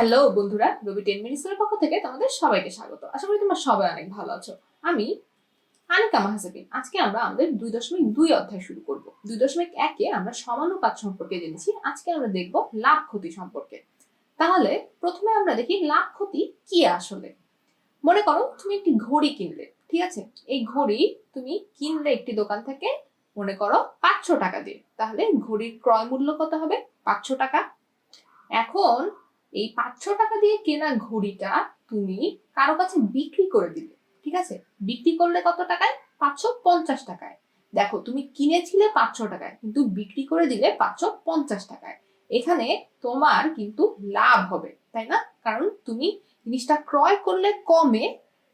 Hello বন্ধুরা রবি ten মিনিটসের পক্ষ থেকে তোমাদের সবাইকে স্বাগত। আশা করি তোমরা সবাই অনেক ভালো আছো। আমি আনিকা মাহাসাবিন। আজকে আমরা আমাদের দুই দশমিক দুই অধ্যায় শুরু করব। দুই দশমিক একে আমরা সমানুপাত সম্পর্কে জেনেছি। আজকে আমরা দেখব লাভ ক্ষতি সম্পর্কে। তাহলে প্রথমে আমরা দেখি লাভ ক্ষতি কি আসলে। মনে করো তুমি একটি ঘড়ি কিনলে, ঠিক আছে? এই ঘড়ি তুমি কিনলে একটি দোকান থেকে, মনে করো পাঁচশো টাকা দিয়ে। তাহলে ঘড়ির ক্রয় মূল্য কত হবে? পাঁচশো টাকা। এখন এই পাঁচশো টাকা দিয়ে কেনা ঘড়িটা তুমি কারও কাছে বিক্রি করে দিলে, ঠিক আছে? বিক্রি করলে কত টাকায়? পাঁচশো পঞ্চাশ টাকায়। দেখো, তুমি কিনেছিলে পাঁচশো টাকায়, কিন্তু বিক্রি করে দিলে পাঁচশো পঞ্চাশ টাকায়। এখানে তোমার কিন্তু লাভ হবে, তাই না? কারণ তুমি জিনিসটা ক্রয় করলে কমে,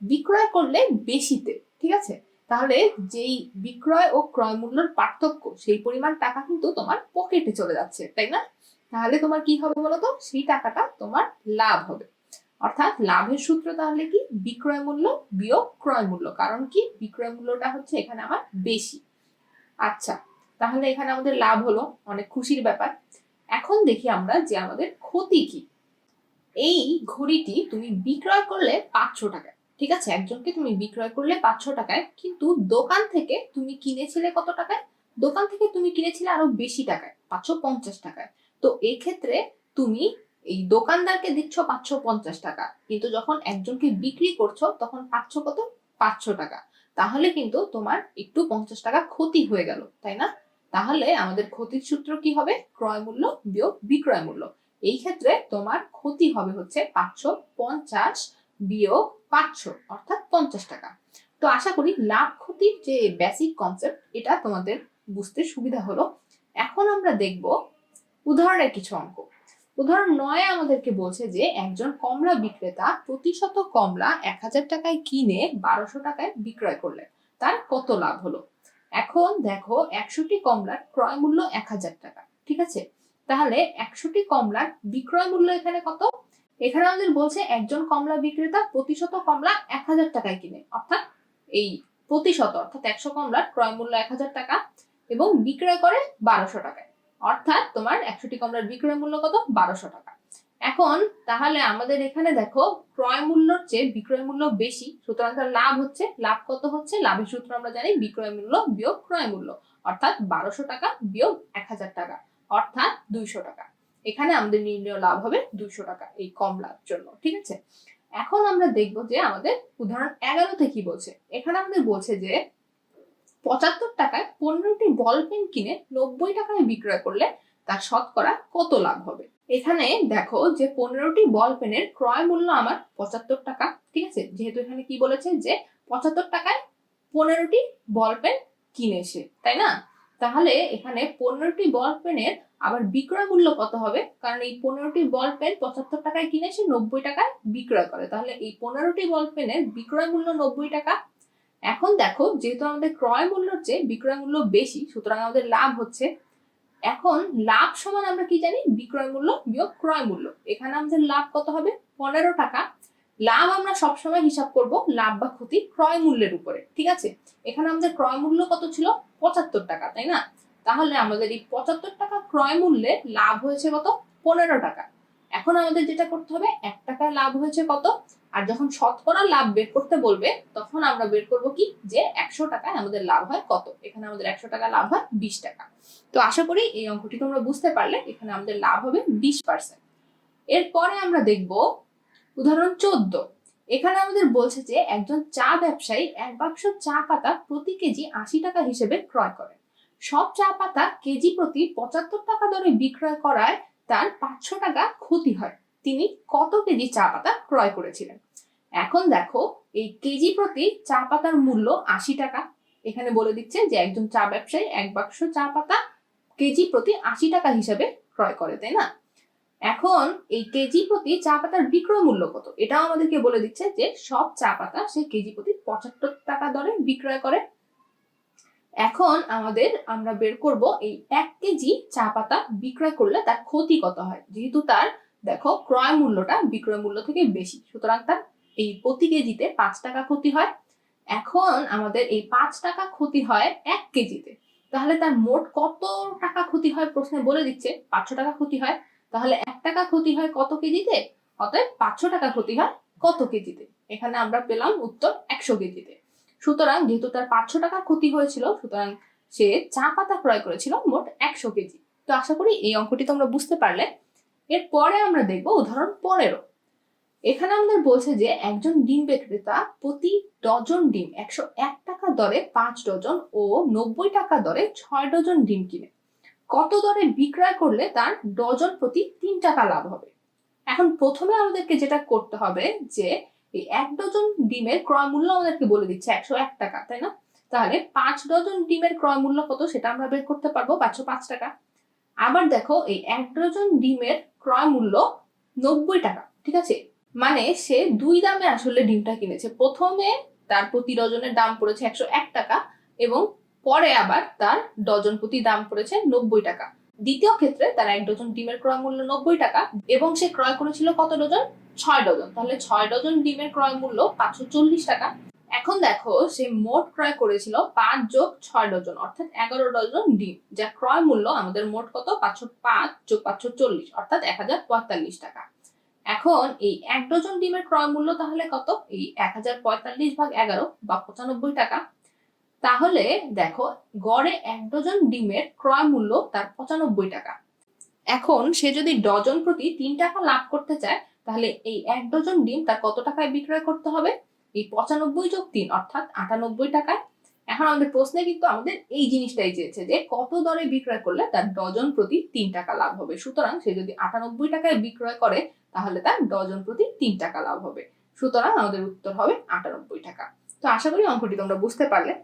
বিক্রয় করলে বেশিতে, ঠিক আছে? তাহলে যেই বিক্রয় ও ক্রয় মূল্যের পার্থক্য, সেই পরিমাণ টাকা কিন্তু তোমার পকেটে চলে যাচ্ছে, তাই না? তাহলে তোমার কি হবে বলতো? সেই টাকাটা তোমার লাভ হবে। অর্থাৎ লাভের সূত্র তাহলে কি? বিক্রয় মূল্য বিয়োগ ক্রয় মূল্য। কারণ কি? বিক্রয় মূল্যটা হচ্ছে এখানে আমার বেশি। আচ্ছা তাহলে এখানে আমাদের লাভ হলো। অনেক খুশির ব্যাপার। এখন দেখি আমরা যে আমাদের ক্ষতি কি। এই ঘড়িটি তুমি বিক্রয় করলে পাঁচশো টাকায়। ঠিক আছে? একজনকে তুমি বিক্রয় করলে পাঁচশো টাকায়। কিন্তু দোকান থেকে তুমি কিনেছিলে কত টাকায়? দোকান থেকে তুমি কিনেছিলে আরও বেশি টাকায়, পাঁচশো পঞ্চাশ টাকায়। তো এক্ষেত্রে তুমি এই দোকানদারকে দিচ্ছ পাঁচশো পঞ্চাশ টাকা। কিন্তু যখন একজনকে বিক্রি করছ, তখন পাচ্ছ কত? পাঁচশো টাকা। তাহলে কিন্তু তোমার একটু পঞ্চাশ টাকা ক্ষতি হয়ে গেল, তাই না? তাহলে আমাদের ক্ষতির সূত্র কি হবে? ক্রয় মূল্য বিয়োগ বিক্রয় মূল্য। এই ক্ষেত্রে তোমার ক্ষতি হবে হচ্ছে পাঁচশো পঞ্চাশ বিয়োগ পাঁচশো, অর্থাৎ পঞ্চাশ টাকা। তো আশা করি লাভ ক্ষতির যে বেসিক কনসেপ্ট এটা তোমাদের বুঝতে সুবিধা হলো। এখন আমরা দেখব উদাহরণের কিছু অঙ্ক। উদাহরণ নয় আমাদেরকে বলছে যে একজন কমলা বিক্রেতা প্রতিশত কমলা এক হাজার টাকায় কিনে বারোশো টাকায় বিক্রয় করলেন। তার কত লাভ হলো? এখন দেখো একশোটি কমলার ক্রয় মূল্য এক হাজার টাকা, ঠিক আছে? তাহলে একশোটি কমলার বিক্রয় মূল্য এখানে কত? এখানে আমাদের বলছে একজন কমলা বিক্রেতা প্রতিশত কমলা এক হাজার টাকায় কিনে, অর্থাৎ এই প্রতিশত অর্থাৎ একশো কমলার ক্রয় মূল্য এক হাজার টাকা এবং বিক্রয় করে বারোশো টাকায়। অর্থাৎ তোমার একশোটি কমলার বিক্রয় মূল্য কত? বারোশো টাকা। এখন তাহলে আমাদের এখানে দেখো, ক্রয় মূল্যর চেয়ে বিক্রয় মূল্য বেশি, সুতরাং তার লাভ হচ্ছে, লাভ কত হচ্ছে? লাভের সূত্র আমরা জানি, বিক্রয় মূল্য বিয়োগ ক্রয় মূল্য, অর্থাৎ বারোশো টাকা বিয়োগ এক হাজার টাকা, অর্থাৎ দুইশো টাকা। এখানে আমাদের নির্ণয় লাভ হবে দুইশো টাকা এই কমলার জন্য, ঠিক আছে? এখন আমরা দেখব যে আমাদের উদাহরণ এগারোতে কি বলছে? এখানে আমাদের বলছে যে পঁচাত্তর টাকায় পনেরোটি বল পেন কিনে নব্বই টাকায় বিক্রয় করলে তার শতকরা কত লাভ হবে? এখানে দেখো যে পনেরোটি বল পেনের ক্রয় মূল্য আমার পঁচাত্তর টাকা, ঠিক আছে? যেহেতু এখানে কি বলেছে যে পঁচাত্তর টাকায় পনেরোটি বল পেন কিনেছে তাই না? তাহলে এখানে পনেরোটি বল পেনের আবার বিক্রয় মূল্য কত হবে? কারণ এই পনেরোটি বল পেন পঁচাত্তর টাকায় কিনেছে নব্বই টাকায় বিক্রয় করে। তাহলে এই পনেরোটি বল পেনের বিক্রয় মূল্য নব্বই টাকা এখন দেখো, যেহেতু আমাদের ক্রয় মূল্যর চেয়ে বিক্রয় মূল্য বেশি, সুতরাং আমাদের লাভ হচ্ছে। এখন লাভ সমান আমরা কি জানি? বিক্রয় মূল্য বিয়োগ ক্রয় মূল্য। এখানে আমাদের লাভ কত হবে? পনেরো টাকা। লাভ আমরা সবসময় হিসাব করব লাভ বা ক্ষতি ক্রয় মূল্যের উপরে, ঠিক আছে? এখানে আমাদের ক্রয় মূল্য কত ছিল? পঁচাত্তর টাকা, তাই না? তাহলে আমাদের এই পঁচাত্তর টাকা ক্রয় মূল্যে লাভ হয়েছে কত? পনেরো টাকা। এখন আমাদের যেটা করতে হবে, এক টাকায় লাভ হয়েছে কত? আর যখন শতকরা লাভ বের করতে বলবে, তখন আমরা বের করব কি? যে একশো টাকায় আমাদের লাভ হয় কত? এখানে আমাদের একশো টাকা লাভ হয় বিশ টাকা। তো আশা করি এই অঙ্কটি তোমরা বুঝতে পারলে, এখানে আমাদের লাভ হবে বিশ পার্সেন্ট এরপরে আমরা দেখব উদাহরণ চোদ্দ। এখানে আমাদের বলছে যে একজন চা ব্যবসায়ী এক বাক্স চা পাতা প্রতি কেজি আশি টাকা হিসেবে ক্রয় করে। সব চা পাতা কেজি প্রতি পঁচাত্তর টাকা দরে বিক্রয় করায় তার পাঁচশো টাকা ক্ষতি হয়। তিনি কত কেজি চা পাতা ক্রয় করেছিলেন? এখন দেখো, এই কেজি প্রতি চা পাতার মূল্য আশি টাকা। এখানে বলে দিচ্ছে যে একজন চা ব্যবসায়ী এক বাক্স চা পাতা কেজি প্রতি আশি টাকা হিসাবে ক্রয় করে, তাই না? এখন এই কেজি প্রতি চা পাতার বিক্রয় মূল্য কত? এটাও আমাদেরকে বলে দিচ্ছে যে সব চা পাতা সে কেজি প্রতি পঁচাত্তর টাকা দরে বিক্রয় করে। এখন আমাদের আমরা বের করব এই এক কেজি চা পাতা বিক্রয় করলে তার ক্ষতি কত হয়? যেহেতু তার, দেখো, ক্রয় মূল্যটা বিক্রয় মূল্য থেকে বেশি। সুতরাং তার এই প্রতি কেজিতে পাঁচ টাকা ক্ষতি হয়। এখন আমাদের এই পাঁচ টাকা ক্ষতি হয় এক কেজিতে। তাহলে তার মোট কত টাকা ক্ষতি হয় প্রশ্নে বলে দিচ্ছে, পাঁচশো টাকা ক্ষতি হয়। তাহলে এক টাকা ক্ষতি হয় কত কেজিতে? অতএব পাঁচশো টাকা ক্ষতি হয় কত কেজিতে? এখানে আমরা পেলাম উত্তর একশো কেজিতে। সুতরাং যেহেতু তার পাঁচশো টাকা ক্ষতি হয়েছিল, সুতরাং সে চা পাতা ক্রয় করেছিল মোট একশো কেজি। তো আশা করি এই অঙ্কটি তোমরা বুঝতে পারলে। এরপরে আমরা দেখব উদাহরণ পনেরো। এখানে আমাদের বলছে যে একজন ডিম বিক্রেতা প্রতি ডজন ডিম একশো এক টাকা দরে পাঁচ ডজন ও নব্বই টাকা দরে ছয় ডজন ডিম কিনে। কত দরে বিক্রয় করলে তার ডজন প্রতি তিন টাকা লাভ হবে? এখন প্রথমে আমাদেরকে যেটা করতে হবে যে এই এক ডজন ডিমের ক্রয় মূল্য আমাদেরকে বলে দিচ্ছে একশো এক টাকা, তাই না? তাহলে পাঁচ ডজন ডিমের ক্রয় মূল্য কত সেটা আমরা বের করতে পারব পাঁচশো পাঁচ টাকা। আবার দেখো এই এক ডজন ডিমের ক্রয় মূল্য নব্বই টাকা, ঠিক আছে? মানে সে দুই দামে আসলে ডিমটা কিনেছে। প্রথমে তার প্রতি ডজনের দাম পড়েছে একশো এক টাকা এবং পরে আবার তার ডজন প্রতি দাম পড়েছে নব্বই টাকা। দ্বিতীয় ক্ষেত্রে তার এক ডজন ডিমের ক্রয় মূল্য নব্বই টাকা এবং সে ক্রয় করেছিল কত ডজন? ছয় ডজন। তাহলে ছয় ডজন ডিমের ক্রয় মূল্য পাঁচশো চল্লিশ টাকা। এখন দেখো সে মোট ক্রয় করেছিল পাঁচ যোগ ছয় ডজন, অর্থাৎ এগারো ডজন ডিম যা ক্রয় মূল্য আমাদের মোট কত? পাঁচশো পাঁচ যোগ পাঁচশো চল্লিশ, অর্থাৎ এক হাজার পঁয়তাল্লিশ টাকা। এখন এই এক ডজন ডিমের ক্রয় মূল্য তাহলে কত? এই এক হাজার পঁয়তাল্লিশ ভাগ এগারো বা পঁচানব্বই টাকা। তাহলে দেখো, গড়ে এক ডজন ডিমের ক্রয় মূল্য তার পঁচানব্বই টাকা। এখন সে যদি ডজন প্রতি তিন টাকা লাভ করতে চায়, তাহলে এই এক ডজন ডিম তার কত টাকায় বিক্রয় করতে হবে? এই পঁচানব্বই যোগ তিন, অর্থাৎ আটানব্বই টাকায়। এখন আমাদের প্রশ্নে কিন্তু আমাদের এই জিনিসটাই চেয়েছে যে, কত দরে বিক্রয় করলে তার ডজন প্রতি তিন টাকা লাভ হবে? সুতরাং সে যদি আটানব্বই টাকায় বিক্রয় করে, তাহলে তার ডজন প্রতি তিন টাকা লাভ হবে। সুতরাং আমাদের উত্তর হবে আটানব্বই টাকা। তো আশা করি অঙ্কটি তোমরা বুঝতে পারলে।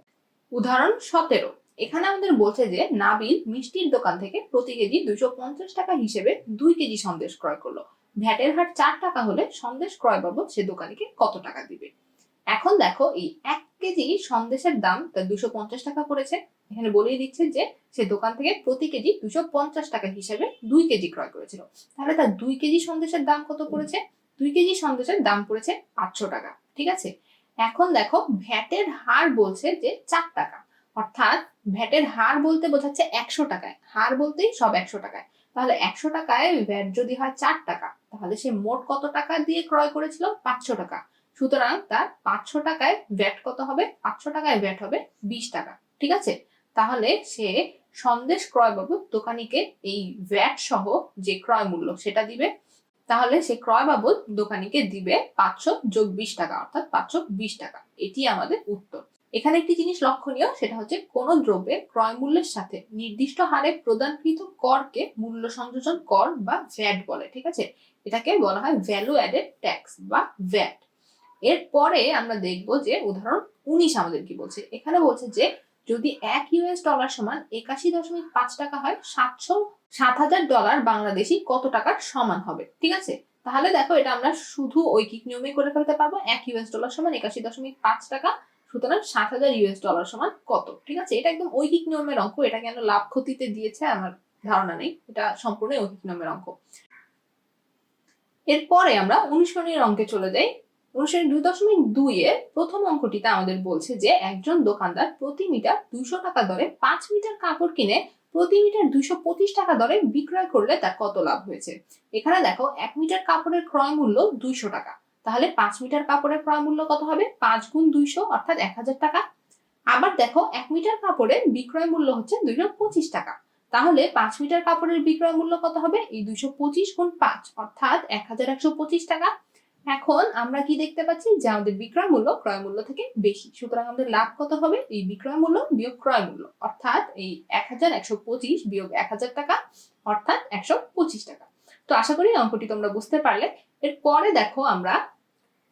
উদাহরণ সতেরো। এখানে আমাদের বলছে যে নাবিল মিষ্টির দোকান থেকে প্রতি কেজি দুইশো পঞ্চাশ টাকা হিসেবে দুই কেজি সন্দেশ ক্রয় করল। ভ্যাটের হার চার টাকা হলে সন্দেশ ক্রয় বাবদ সে দোকানিকে কত টাকা দিবে? এখন দেখো এই এক কেজি সন্দেশের দাম তার দুশো পঞ্চাশ টাকা পড়েছে। এখানে বলেই দিচ্ছে যে সে দোকান থেকে প্রতি কেজি দুশো পঞ্চাশ টাকা হিসেবে দুই কেজি ক্রয় করেছিল। তাহলে তার দুই কেজি সন্দেশের দাম কত পড়েছে? দুই কেজি সন্দেশের দাম পড়েছে পাঁচশো টাকা। ঠিক আছে? এখন দেখো ভ্যাটের হার বলছে যে চার টাকা। অর্থাৎ ভ্যাটের হার বলতে বোঝাচ্ছে একশো টাকায়। হার বলতেই সব একশো টাকায়। তাহলে একশো টাকায় ভ্যাট যদি হয় চার টাকা, তাহলে সে মোট কত টাকা দিয়ে ক্রয় করেছিল? পাঁচশো টাকা। সুতরাং তার পাঁচশো টাকায় ভ্যাট কত হবে? পাঁচশো টাকায় ভ্যাট হবে বিশ টাকা। ঠিক আছে? তাহলে সে সন্দেশ ক্রয় বাবদ দোকানিকে এই ভ্যাট সহ যে ক্রয় মূল্য সেটা দিবে। তাহলে সে ক্রয় বাবদ দোকানিকে দিবে পাঁচশো যোগ বিশ টাকা, অর্থাৎ পাঁচশো বিশ টাকা। এটি আমাদের উত্তর। এখানে একটি জিনিস লক্ষণীয়, সেটা হচ্ছে কোন দ্রব্যের ক্রয় মূল্যের সাথে নির্দিষ্ট হারে প্রদানকৃত করকে মূল্য সংযোজন কর বা ভ্যাট বলে, ঠিক আছে? এটাকে বলা হয় ভ্যালু অ্যাডেড ট্যাক্স বা ভ্যাট এরপরে আমরা দেখব যে উদাহরণ উনিশ আমাদের কি বলছে? এখানে বলছে যে যদি এক ইউএস ডলার সমান একাশি দশমিক পাঁচ টাকা হয়, সাতশো, সাত হাজার ডলার বাংলাদেশি কত টাকার সমান হবে? ঠিক আছে? তাহলে দেখো এটা আমরা শুধু ঐকিক নিয়মে করে ফেলতে পারব। এক ইউএস ডলার সমান একাশি দশমিক পাঁচ টাকা, সুতরাং সাত হাজার ইউএস ডলার সমান কত? ঠিক আছে? এটা একদম ঐকিক নিয়মের অঙ্ক। এটা কেন লাভ ক্ষতিতে দিয়েছে আমার ধারণা নেই। এটা সম্পূর্ণ ঐকিক নিয়মের অঙ্ক। এরপরে আমরা অনুসরণীয় অঙ্কে চলে যাই। অনুসারে দুই দশমিক দুই এর প্রথম অঙ্কটিতে আমাদের বলছে যে একজন দোকানদার প্রতি মিটার দুইশো টাকা দরে পাঁচ মিটার কাপড় কিনে প্রতি মিটার দুইশো পঁচিশ টাকা দরে বিক্রয় করলে তার কত লাভ হয়েছে? এখানে দেখো, এক মিটার কাপড়ের ক্রয় মূল্য দুইশো টাকা। তাহলে পাঁচ মিটার কাপড়ের ক্রয় মূল্য কত হবে? পাঁচ গুণ দুইশো, অর্থাৎ এক হাজার টাকা। আবার দেখো, এক মিটার কাপড়ের বিক্রয় মূল্য হচ্ছে দুইশো পঁচিশ টাকা। তাহলে পাঁচ মিটার কাপড়ের বিক্রয় মূল্য কত হবে? এই দুইশো পঁচিশ গুণ পাঁচ, অর্থাৎ এক হাজার একশো পঁচিশ টাকা। এখন আমরা কি দেখতে পাচ্ছি? যে আমাদের বিক্রয় মূল্য ক্রয় মূল্য থেকে বেশি। সুতরাং আমাদের লাভ কত হবে? এই বিক্রয় মূল্য বিয়োগ ক্রয় মূল্য। অর্থাৎ এই এক হাজার একশো পঁচিশ বিয়োগ এক হাজার টাকা, অর্থাৎ একশো পঁচিশ টাকা। তো আশা করি অঙ্কটি তোমরা বুঝতে পারলে। এরপরে দেখো আমরা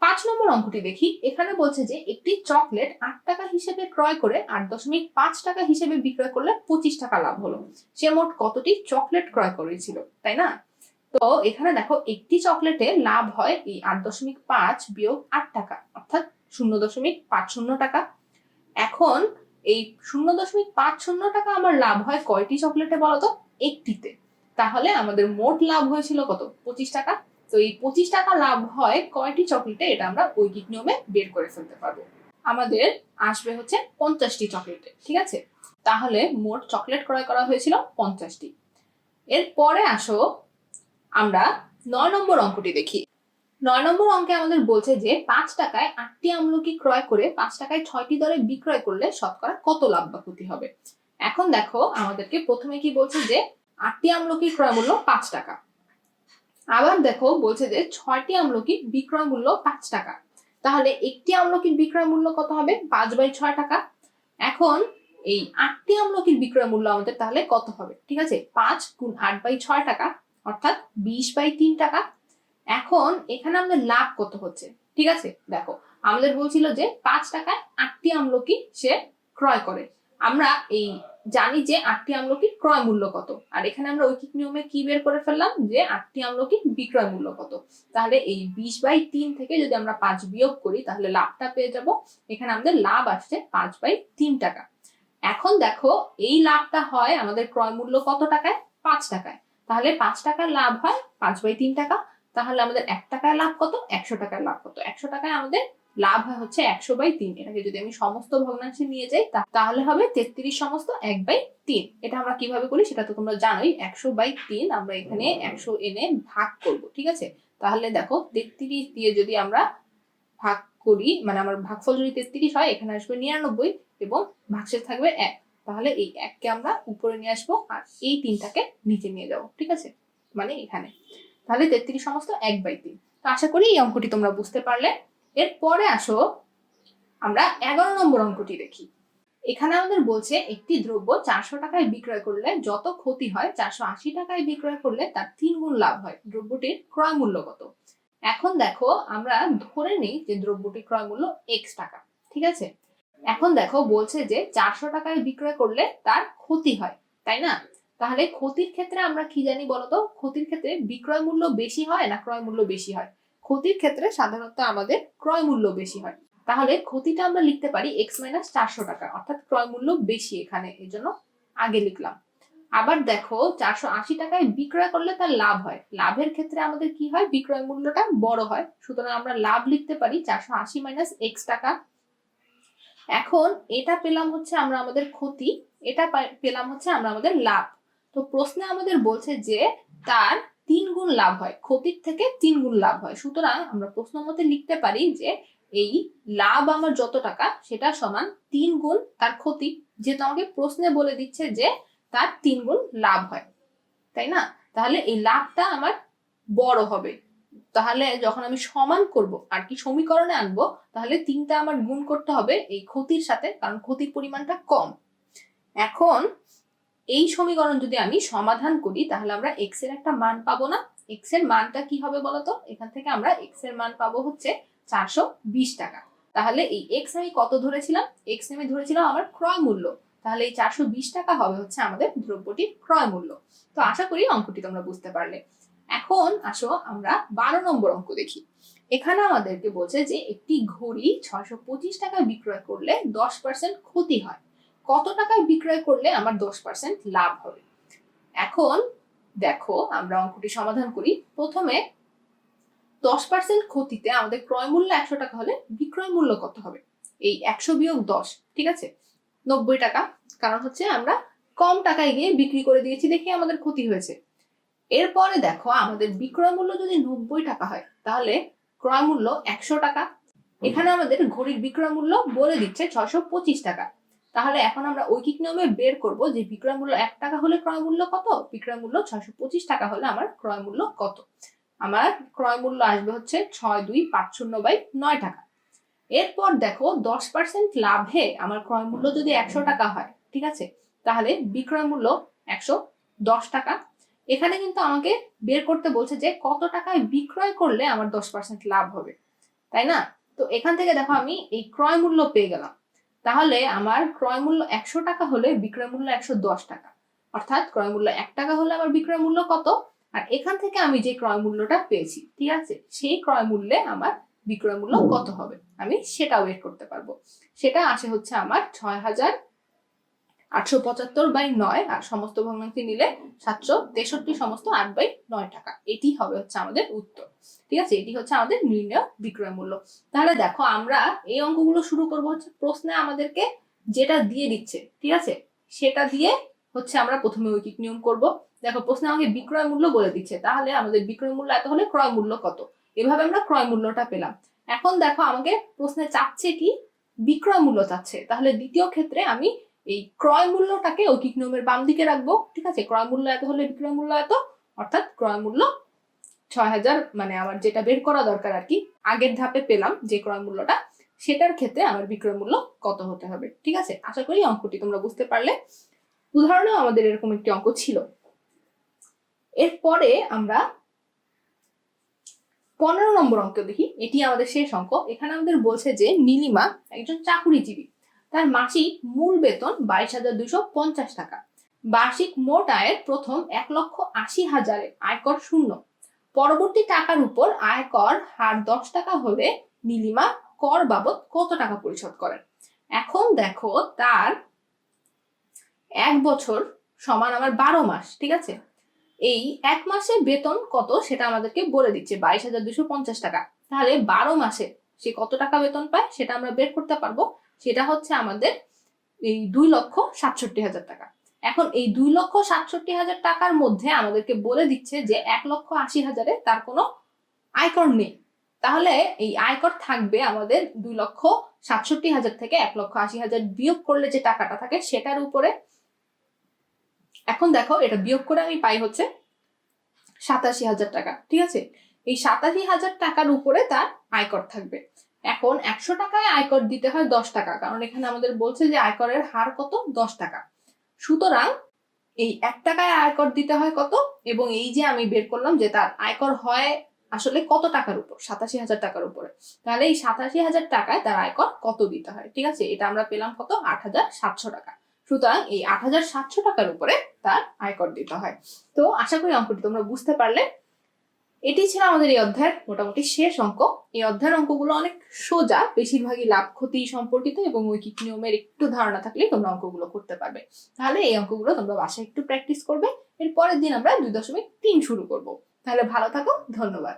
পাঁচ নম্বর অঙ্কটি দেখি। এখানে বলছে যে একটি চকলেট আট টাকা হিসেবে ক্রয় করে আট দশমিক পাঁচ টাকা হিসেবে বিক্রয় করলে পঁচিশ টাকা লাভ হলো। সে মোট কতটি? চকলেট ক্রয় করেছিল। তাই না? তো এখানে দেখো একটি চকলেটে লাভ হয় এই আট দশমিক পাঁচ বিয়োগ আট টাকা, অর্থাৎ শূন্য দশমিক পাঁচ শূন্য টাকা। এখন এই শূন্য দশমিক পাঁচ শূন্য টাকা আমার লাভ হয় কয়টি চকলেটে বলতো? একটিতে। তাহলে আমাদের মোট লাভ হয়েছিল কত? পঁচিশ টাকা। তো এই পঁচিশ টাকা লাভ হয় কয়টি চকলেটে এটা আমরা ঐকিক নিয়মে বের করে ফেলতে পারব। আমাদের আসবে হচ্ছে পঞ্চাশটি চকলেটে ঠিক আছে? তাহলে মোট চকলেট ক্রয় করা হয়েছিল পঞ্চাশটি। এরপরে আসো আমরা নয় নম্বর অঙ্কটি দেখি। নয় নম্বর অঙ্কে আমাদের বলছে যে পাঁচ টাকায় আটটি আমলকি ক্রয় করে পাঁচ টাকায় ছয়টি দরে বিক্রয় করলে শতকরা কত লাভ বা ক্ষতি হবে? এখন দেখো আমাদেরকে প্রথমে কি বলছে যে আটটি আমলকি ক্রয় মূল্য পাঁচ টাকা। আবার দেখো বলছে যে ছয়টি আমলকি বিক্রয় মূল্য পাঁচ টাকা। তাহলে একটি আমলকির বিক্রয় মূল্য কত হবে? পাঁচ বাই ছয় টাকা। এখন এই আটটি আমলকির বিক্রয় মূল্য আমাদের তাহলে কত হবে? ঠিক আছে? পাঁচ গুণ আট বাই ছয় টাকা। অর্থাৎ বিশ বাই তিন টাকা। এখন এখানে আমাদের লাভ কত হচ্ছে? ঠিক আছে? দেখো, আমাদের বলছিল যে পাঁচ টাকায় আটটি আমলকি সে ক্রয় করে। আমরা এই জানি যে আটটি আমলকির ক্রয় মূল্য কত। আর এখানে আমরা ঐকিক নিয়মে কি বের করে ফেললাম? যে আটটি আমলকির বিক্রয় মূল্য কত। তাহলে এই বিশ বাই তিন থেকে যদি আমরা পাঁচ বিয়োগ করি, তাহলে লাভটা পেয়ে যাব। এখানে আমাদের লাভ আসছে পাঁচ বাই তিন টাকা। এখন দেখো, এই লাভটা হয় আমাদের ক্রয় মূল্য কত টাকায়? পাঁচ টাকায়। তাহলে পাঁচ টাকার লাভ হয়, পাঁচ বাই তিন টাকা। তাহলে আমাদের এক টাকায় লাভ কত? একশো টাকায় লাভ কত? একশো টাকায় আমাদের লাভ হয় হচ্ছে একশো বাই তিন। এটাকে যদি আমি সমস্ত ভগ্নাংশে নিয়ে যাই তাহলে হবে তেত্রিশ সমস্ত এক বাই তিন। এটা আমরা কীভাবে করি সেটা তো তোমরা জানোই। একশো বাই তিন আমরা এখানে একশো এনে ভাগ করব, ঠিক আছে? তাহলে দেখো তেত্রিশ দিয়ে যদি আমরা ভাগ করি মানে আমার ভাগফল যদি তেত্রিশ হয়, এখানে আসবে নিরানব্বই এবং ভাগশেষ থাকবে এক। তাহলে এই এককে আমরা উপরে নিয়ে আসব আর এই তিনটাকে নিচে নিয়ে যাব, ঠিক আছে? মানে এখানে। তাহলে তেত্রিশ সমস্ত এক বাই তিন। তো আশা করি এই অঙ্কটি তোমরা বুঝতে পারলে। এরপরে আসো, আমরা এগারো নম্বর অঙ্কটি দেখি। এখানে আমাদের বলছে, একটি দ্রব্য চারশো টাকায় বিক্রয় করলে যত ক্ষতি হয়, চারশো আশি টাকায় বিক্রয় করলে তার তিন গুণ লাভ হয়। দ্রব্যটির ক্রয় মূল্য কত? এখন দেখো, আমরা ধরে নিই যে দ্রব্যটির ক্রয় মূল্য এক্স টাকা, ঠিক আছে? এখন দেখো বলছে যে চারশো টাকায় বিক্রয় করলে তার ক্ষতি হয়, তাই না? তাহলে ক্ষতির ক্ষেত্রে আমরা কি জানি বলতো? ক্ষতির ক্ষেত্রে বিক্রয় মূল্য বেশি হয় না ক্রয় মূল্য বেশি হয়? ক্ষতির ক্ষেত্রে সাধারণত আমাদের ক্রয় মূল্য বেশি হয়। তাহলে ক্ষতিটা আমরা লিখতে পারি এক্স মাইনাস চারশো টাকা, অর্থাৎ ক্রয় মূল্য বেশি এখানে, এই জন্য আগে লিখলাম। আবার দেখো চারশো আশি টাকায় বিক্রয় করলে তার লাভ হয়। লাভের ক্ষেত্রে আমাদের কি হয়? বিক্রয় মূল্যটা বড় হয়। সুতরাং আমরা লাভ লিখতে পারি চারশো আশি মাইনাস এক্স টাকা। এখন এটা পেলাম হচ্ছে আমরা আমাদের ক্ষতি, এটা পেলাম হচ্ছে আমরা আমাদের লাভ। তো প্রশ্নে আমাদের বলছে যে তার তিন গুণ লাভ হয়, ক্ষতির থেকে তিন গুণ লাভ হয়। সুতরাং আমরা প্রশ্ন মতে লিখতে পারি যে এই লাভ আমার যত টাকা, সেটা সমান তিন গুণ তার ক্ষতি। যেহেতু আমাকে প্রশ্নে বলে দিচ্ছে যে তার তিন গুণ লাভ হয়, তাই না? তাহলে এই লাভটা আমার বড় হবে। তাহলে যখন আমি সমান করব, আর কি সমীকরণে আনব, তাহলে তিনটা আমার গুণ করতে হবে এই ক্ষতির সাথে, কারণ ক্ষতির পরিমাণটা কম। এখন এই সমীকরণ যদি আমি সমাধান করি, তাহলে আমরা এক্সের একটা মান পাবো না। এক্সের মানটা কি হবে বলতো? এখান থেকে আমরা এক্সের মান পাবো হচ্ছে চারশো বিশ টাকা। তাহলে এই এক্স আমি কত ধরেছিলাম? এক্স আমি ধরেছিলাম আমার ক্রয় মূল্য। তাহলে এই চারশো বিশ টাকা হবে হচ্ছে আমাদের দ্রব্যটির ক্রয় মূল্য। তো আশা করি অঙ্কটি তোমরা বুঝতে পারলে। এখন আসো আমরা বারো নম্বর অঙ্ক দেখি। এখানে আমাদেরকে বলছে যে একটি ঘড়ি ছয়শো পঁচিশ টাকায় বিক্রয় করলে দশ পার্সেন্ট ক্ষতি হয়। কত টাকায় বিক্রয় করলে আমার দশ পার্সেন্ট লাভ হবে? এখন দেখো আমরা অঙ্কটি সমাধান করি। প্রথমে দশ পার্সেন্ট ক্ষতিতে আমাদের ক্রয় মূল্য একশো টাকা হলে বিক্রয় মূল্য কত হবে? এই একশো বিয়োগ দশ, ঠিক আছে? নব্বই টাকা। কারণ হচ্ছে আমরা কম টাকায় গিয়ে বিক্রি করে দিয়েছি দেখে আমাদের ক্ষতি হয়েছে। এরপরে দেখো আমাদের বিক্রয় মূল্য যদি নব্বই টাকা হয়, তাহলে ক্রয় মূল্য একশো টাকা। এখানে আমাদের ঘড়ির বিক্রয় মূল্য বলে দিচ্ছে ছয়শো পঁচিশ টাকা। তাহলে এখন আমরা ঐকিক নিয়মে বের করব যে বিক্রয় মূল্য এক টাকা হলে ক্রয় মূল্য কত? বিক্রয় মূল্য ছয়শো পঁচিশ টাকা হলে আমার ক্রয় মূল্য কত? আমার ক্রয় মূল্য আসবে হচ্ছে ছয় দুই পাঁচ শূন্য বাই নয় টাকা। এরপর দেখো দশ পার্সেন্ট লাভে আমার ক্রয় মূল্য যদি একশো টাকা হয়, ঠিক আছে? তাহলে বিক্রয় মূল্য একশো দশ টাকা এখানে কিন্তু আমাকে বের করতে বলছে যে কত টাকায় বিক্রয় করলে আমার দশ পার্সেন্ট লাভ হবে, তাই না? তো এখান থেকে দেখো আমি এই ক্রয় মূল্য পেয়ে গেলাম। তাহলে আমার ক্রয় মূল্য একশো টাকা হলে বিক্রয় মূল্য একশো দশ টাকা। অর্থাৎ ক্রয় মূল্য এক টাকা হলে আমার বিক্রয় মূল্য কত? আর এখান থেকে আমি যে ক্রয় মূল্যটা পেয়েছি, ঠিক আছে? সেই ক্রয় মূল্যে আমার বিক্রয় মূল্য কত হবে? আমি সেটাও বের করতে পারব। সেটা আসে হচ্ছে আমার ছয় হাজার আটশো পঁচাত্তর বাই নয়, আর সমস্ত ভগ্নাংশে নিলে সাতশো তেষট্টি, সমস্ত আট বাই নয় টাকা। এটি হবে হচ্ছে আমাদের উত্তর। ঠিক আছে? এটি হচ্ছে আমাদের নির্ণয় বিক্রয় মূল্য। তাহলে দেখো, আমরা এই অঙ্কগুলো শুরু করব হচ্ছে প্রশ্নে আমাদেরকে যেটা দিয়ে দিচ্ছে। ঠিক আছে? সেটা দিয়ে হচ্ছে আমরা প্রথমে ঐকিক নিয়ম করব। দেখো, প্রশ্নে আমাকে বিক্রয় মূল্য বলে দিচ্ছে। তাহলে আমাদের বিক্রয় মূল্য এত হলে ক্রয় মূল্য কত? এভাবে আমরা ক্রয় মূল্যটা পেলাম। এখন দেখো, আমাকে প্রশ্নে চাচ্ছে কি? বিক্রয় মূল্য চাচ্ছে। তাহলে দ্বিতীয় ক্ষেত্রে আমি এই ক্রয় মূল্যটাকে ঐকিক নিয়মের বাম দিকে রাখব, ঠিক আছে? ক্রয় মূল্য এত হলে বিক্রয় মূল্য এত, অর্থাৎ ক্রয় মূল্য ছয় হাজার মানে আমার যেটা বের করা দরকার আর কি, আগের ধাপে পেলাম যে ক্রয় মূল্যটা, সেটার ক্ষেত্রে আমার বিক্রয় মূল্য কত হতে হবে, ঠিক আছে? আশা করি অঙ্কটি তোমরা বুঝতে পারলে। উদাহরণেও আমাদের এরকম একটি অঙ্ক ছিল। এরপরে আমরা পনেরো নম্বর অঙ্ক দেখি। এটি আমাদের শেষ অঙ্ক। এখানে আমাদের বলছে যে নীলিমা একজন চাকুরিজীবী। তার মাসিক মূল বেতন বাইশ হাজার দুইশো পঞ্চাশ টাকা। বার্ষিক মোট আয়ের প্রথম এক লক্ষ আশি হাজারে আয়কর শূন্য। পরবর্তী টাকার উপর আয়কর হার দশ টাকা হলে নীলিমা কর বাবদ কত টাকা পরিশোধ করেন? এখন দেখো তার এক বছর সমান আমার বারো মাস, ঠিক আছে? এই এক মাসে বেতন কত সেটা আমাদেরকে বলে দিচ্ছে বাইশ হাজার দুশো পঞ্চাশ টাকা। তাহলে বারো মাসে সে কত টাকা বেতন পায় সেটা আমরা বের করতে পারব। সেটা হচ্ছে আমাদের এই দুই লক্ষ সাতষট্টি হাজার টাকা। এখন এই দুই লক্ষ সাতষট্টি হাজার টাকার মধ্যে আমাদেরকে বলে দিচ্ছে যে এক লক্ষ আশি হাজারে তার কোনো আয়কর নেই। তাহলে এই আয়কর থাকবে আমাদের দুই লক্ষ সাতষট্টি হাজার থেকে এক লক্ষ আশি হাজার বিয়োগ করলে যে টাকাটা থাকে সেটার উপরে এখন দেখো এটা বিয়োগ করে আমি পাই হচ্ছে সাতাশি হাজার টাকা, ঠিক আছে? এই সাতাশি হাজার টাকার উপরে তার আয়কর থাকবে। এখন একশো টাকায় আয়কর দিতে হয় দশ টাকা, কারণ এখানে আমাদের বলছে যে আয়করের হার কত? দশ টাকা। সুতরাং এই এক টাকায় আয়কর দিতে হয় কত? এবং এই যে আমি বের করলাম যে তার আয়কর হয় আসলে কত টাকার উপর? সাতাশি হাজার টাকার উপরে। তাহলে এই সাতাশি হাজার টাকায় তার আয়কর কত দিতে হয়? ঠিক আছে? এটা আমরা পেলাম কত? আট হাজার সাতশো টাকা। সুতরাং এই আট হাজার সাতশো টাকার উপরে তার আয়কর দিতে হয়। তো আশা করি অঙ্কটি তোমরা বুঝতে পারলে। এটি ছিল আমাদের এই অধ্যায়ের মোটামুটি শেষ অঙ্ক। এই অধ্যায়ের অঙ্কগুলো অনেক সোজা, বেশিরভাগই লাভ ক্ষতি সম্পর্কিত এবং ঐকিক নিয়মের একটু ধারণা থাকলে তোমরা অঙ্কগুলো করতে পারবে। তাহলে এই অঙ্কগুলো তোমরা বাসায় একটু প্র্যাকটিস করবে। এর পরের দিন আমরা দুই দশমিক তিন শুরু করব। তাহলে ভালো থাকো, ধন্যবাদ।